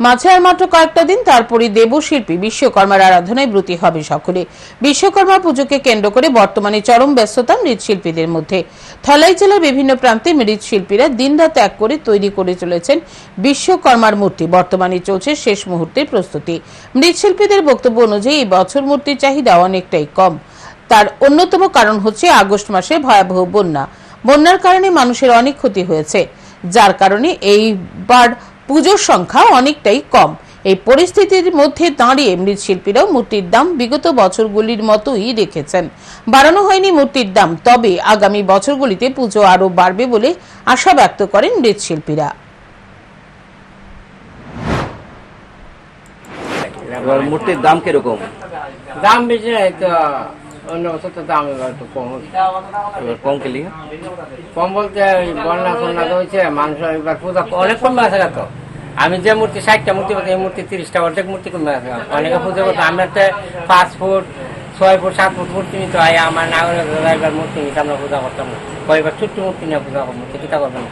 মাঝে আর মাত্র কয়েকটা দিন তারপরই দেবশিল্পী বিশ্বকর্মার আরাধনায় ব্রতী হবে সকলে। বিশ্বকর্মা পুজোকে কেন্দ্র করে বর্তমানে চরম ব্যস্ততা মৃৎশিল্পীদের মধ্যে। ধলাই জেলার বিভিন্ন প্রান্তে মৃৎশিল্পীরা দিনরাত এক করে তৈরি করে চলেছেন বিশ্বকর্মার মূর্তি। বর্তমানে চলছে শেষ মুহূর্তের প্রস্তুতি। মৃৎশিল্পীদের বক্তব্য অনুযায়ী এই বছর মূর্তির চাহিদা অনেকটাই কম। তার অন্যতম কারণ হচ্ছে আগস্ট মাসে ভয়াবহ বন্যা। বন্যার কারণে মানুষের অনেক ক্ষতি হয়েছে। যার কারণে এইবার পুজোর সংখ্যা অনেকটাই কম। এই পরিস্থিতির মধ্যে দাঁড়িয়ে মৃৎশিল্পীরাও মূর্তির দাম বিগত বছরগুলির মতোই রেখেছেন। বাড়ানো হয়নি মূর্তির দাম তবে আগামী বছরগুলিতে পুজো আরও বাড়বে বলে আশা ব্যক্ত করেন মৃৎশিল্পীরা। এবার মূর্তির দাম কীরকম? দাম বেশি নাই তো অন্য বছর তো দাম এবার একটু কম এবার কম কেলি কম বলতে বন্যা ফন্যা তো হয়েছে মানুষ এবার পূজা অনেক কমে আছে তো? আমি যে মূর্তি, ষাটটা মূর্তি বলতে, এই মূর্তি তিরিশটা, অর্ধেক মূর্তি কমে আছে অনেকে পুজো করতো, আমরা তো পাঁচ ফুট, ছয় ফুট, সাত ফুট মূর্তি নিতে হয়, আমার নাগরিক মূর্তি নিতে আমরা পূজা করতাম কয়েকবার ছোট্ট মূর্তি নিয়ে পূজা করব কিতা করবেন